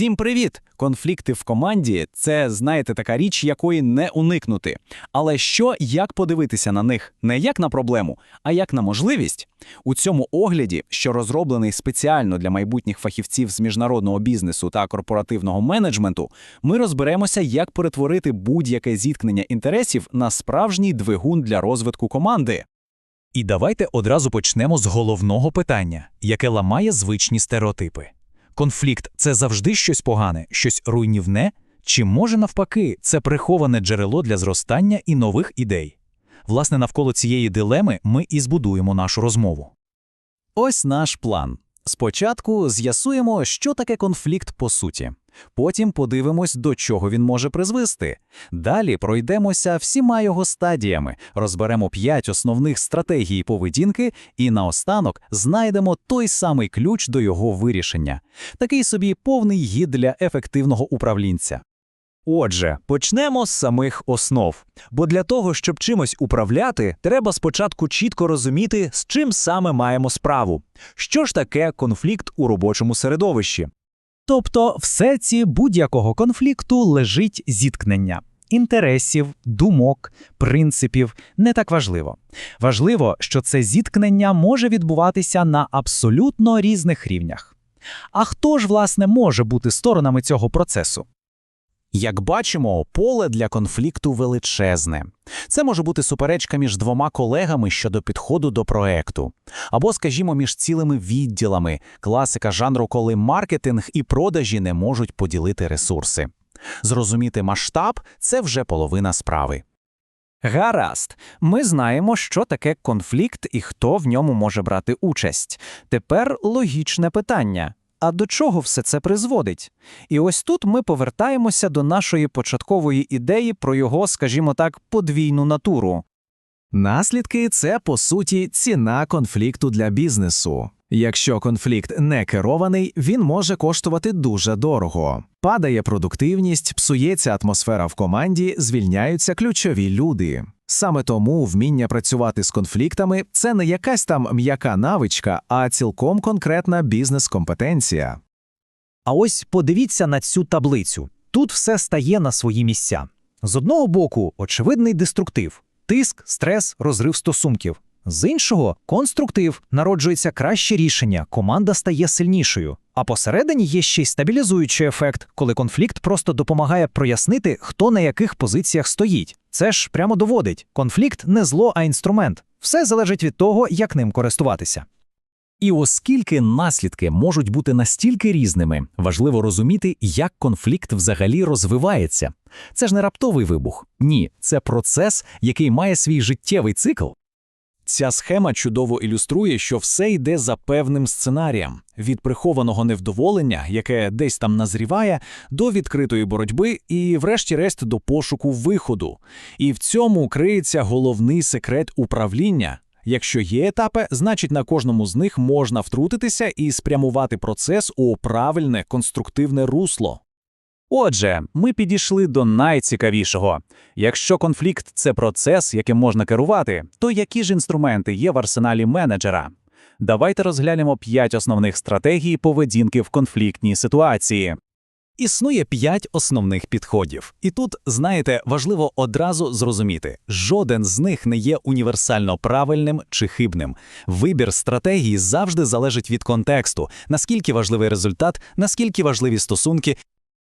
Всім привіт! Конфлікти в команді це, знаєте, така річ, якої не уникнути. Але що, як подивитися на них не як на проблему, а як на можливість? У цьому огляді, що розроблений спеціально для майбутніх фахівців з міжнародного бізнесу та корпоративного менеджменту, ми розберемося, як перетворити будь-яке зіткнення інтересів на справжній двигун для розвитку команди. І давайте одразу почнемо з головного питання, яке ламає звичні стереотипи. Конфлікт це завжди щось погане, щось руйнівне, чи може навпаки, це приховане джерело для зростання і нових ідей. Власне, навколо цієї дилеми ми і збудуємо нашу розмову. Ось наш план. Спочатку з'ясуємо, що таке конфлікт по суті. Потім подивимось, до чого він може призвести. Далі пройдемося всіма його стадіями, розберемо п'ять основних стратегій поведінки і наостанок знайдемо той самий ключ до його вирішення. Такий собі повний гід для ефективного управлінця. Отже, почнемо з самих основ. Бо для того, щоб чимось управляти, треба спочатку чітко розуміти, з чим саме маємо справу. Що ж таке конфлікт у робочому середовищі? Тобто, в сеці будь-якого конфлікту лежить зіткнення інтересів, думок, принципів не так важливо. Важливо, що це зіткнення може відбуватися на абсолютно різних рівнях. А хто ж, власне, може бути сторонами цього процесу? Як бачимо, поле для конфлікту величезне. Це може бути суперечка між двома колегами щодо підходу до проекту, або, скажімо, між цілими відділами, класика жанру, коли маркетинг і продажі не можуть поділити ресурси. Зрозуміти масштаб це вже половина справи. Гаразд, ми знаємо, що таке конфлікт і хто в ньому може брати участь. Тепер логічне питання. А до чого все це призводить? І ось тут ми повертаємося до нашої початкової ідеї про його, скажімо так, подвійну натуру. Наслідки це по суті ціна конфлікту для бізнесу. Якщо конфлікт не керований, він може коштувати дуже дорого. Падає продуктивність, псується атмосфера в команді, звільняються ключові люди. Саме тому вміння працювати з конфліктами це не якась там м'яка навичка, а цілком конкретна бізнес-компетенція. А ось подивіться на цю таблицю. Тут все стає на свої місця. З одного боку, очевидний деструктив, тиск, стрес, розрив стосунків. З іншого конструктив, народжується краще рішення, команда стає сильнішою. А посередині є ще й стабілізуючий ефект, коли конфлікт просто допомагає прояснити, хто на яких позиціях стоїть. Це ж прямо доводить: конфлікт не зло, а інструмент. Все залежить від того, як ним користуватися. І оскільки наслідки можуть бути настільки різними, важливо розуміти, як конфлікт взагалі розвивається. Це ж не раптовий вибух. Ні, це процес, який має свій життєвий цикл. Ця схема чудово ілюструє, що все йде за певним сценарієм від прихованого невдоволення, яке десь там назріває, до відкритої боротьби і, врешті-решт, до пошуку виходу. І в цьому криється головний секрет управління. Якщо є етапи, значить на кожному з них можна втрутитися і спрямувати процес у правильне конструктивне русло. Отже, ми підійшли до найцікавішого. Якщо конфлікт це процес, яким можна керувати, то які ж інструменти є в арсеналі менеджера? Давайте розглянемо п'ять основних стратегій поведінки в конфліктній ситуації. Існує п'ять основних підходів. І тут, знаєте, важливо одразу зрозуміти, жоден з них не є універсально правильним чи хибним. Вибір стратегії завжди залежить від контексту, наскільки важливий результат, наскільки важливі стосунки.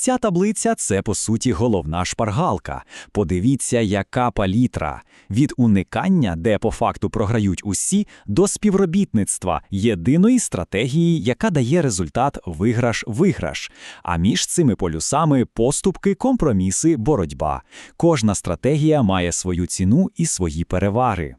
Ця таблиця це по суті головна шпаргалка. Подивіться, яка палітра від уникання, де по факту програють усі, до співробітництва єдиної стратегії, яка дає результат виграш-виграш. А між цими полюсами поступки, компроміси, боротьба. Кожна стратегія має свою ціну і свої переваги.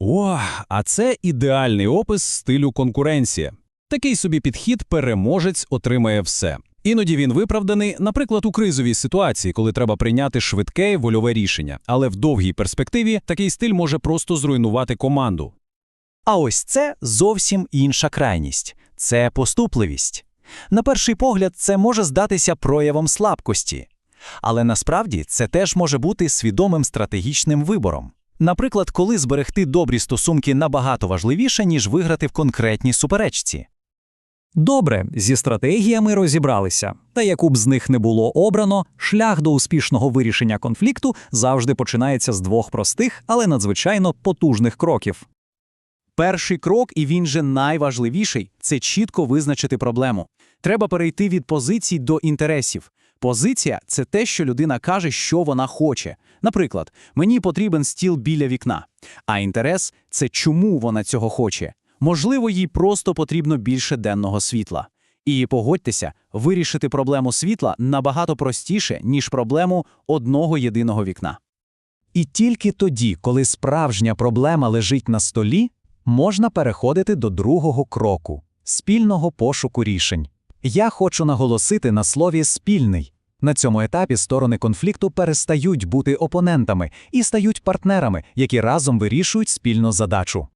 О, а це ідеальний опис стилю конкуренція. Такий собі підхід переможець отримає все. Іноді він виправданий, наприклад, у кризовій ситуації, коли треба прийняти швидке вольове рішення, але в довгій перспективі такий стиль може просто зруйнувати команду. А ось це зовсім інша крайність це поступливість. На перший погляд, це може здатися проявом слабкості, але насправді це теж може бути свідомим стратегічним вибором. Наприклад, коли зберегти добрі стосунки набагато важливіше, ніж виграти в конкретній суперечці. Добре, зі стратегіями розібралися. Та яку б з них не було обрано, шлях до успішного вирішення конфлікту завжди починається з двох простих, але надзвичайно потужних кроків. Перший крок, і він же найважливіший, це чітко визначити проблему. Треба перейти від позицій до інтересів. Позиція це те, що людина каже, що вона хоче. Наприклад, мені потрібен стіл біля вікна. А інтерес це чому вона цього хоче. Можливо, їй просто потрібно більше денного світла. І погодьтеся, вирішити проблему світла набагато простіше, ніж проблему одного єдиного вікна. І тільки тоді, коли справжня проблема лежить на столі, можна переходити до другого кроку спільного пошуку рішень. Я хочу наголосити на слові спільний. На цьому етапі сторони конфлікту перестають бути опонентами і стають партнерами, які разом вирішують спільну задачу.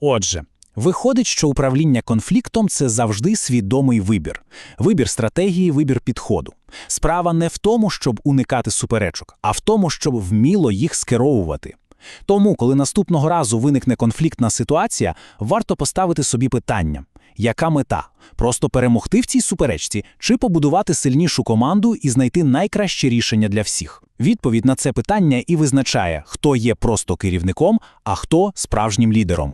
Отже, виходить, що управління конфліктом це завжди свідомий вибір. Вибір стратегії, вибір підходу. Справа не в тому, щоб уникати суперечок, а в тому, щоб вміло їх скеровувати. Тому, коли наступного разу виникне конфліктна ситуація, варто поставити собі питання: яка мета? Просто перемогти в цій суперечці чи побудувати сильнішу команду і знайти найкраще рішення для всіх? Відповідь на це питання і визначає, хто є просто керівником, а хто справжнім лідером.